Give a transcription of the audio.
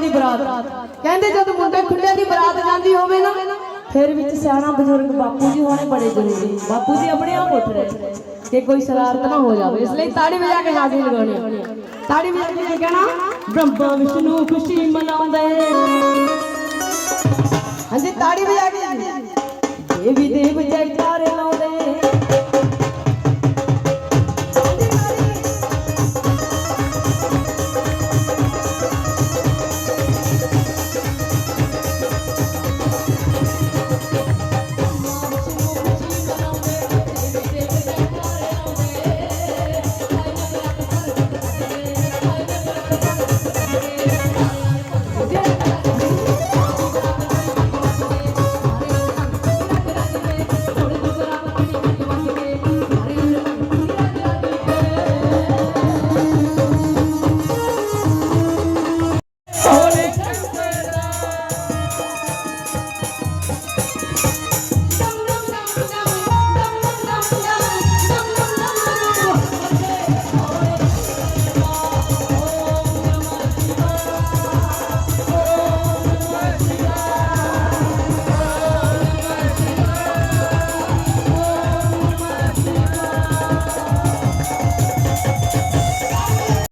ਦੀ ਬਰਾਤ। ਕਹਿੰਦੇ ਜਦ ਮੁੰਡੇ ਖੁੱਲਿਆਂ ਦੀ ਬਰਾਤ ਜਾਂਦੀ ਹੋਵੇ ਨਾ, ਫਿਰ ਵਿੱਚ ਸਿਆਣਾ ਬਜ਼ੁਰਗ ਬਾਪੂ ਜੀ ਹੋਣੇ ਬੜੇ ਜ਼ਰੂਰੀ। ਬਾਪੂ ਜੀ ਆਪਣੇ ਆਪ ਉੱਠ ਰਹੇ ਕਿ ਕੋਈ ਸ਼ਰਾਰਤ ਨਾ ਹੋ ਜਾਵੇ। ਇਸ ਲਈ ਤਾੜੀ ਵਜਾ ਕੇ ਹਾਜ਼ਰੀ ਲਗਾਉਣੀ ਤਾੜੀ ਵਜਾ ਕੇ ਕਹਿਣਾ? ਬ੍ਰਹਮਾ ਵਿਸ਼ਨੂੰ ਖੁਸ਼ੀ ਮਨਾਉਂਦੇ ਹਾਂਜੀ, ਤਾੜੀ ਵਜਾ ਕੇ। ਦੇਵੀ ਦੇਵ ਜੈਕਾਰ ਲਾਉਂਦੇ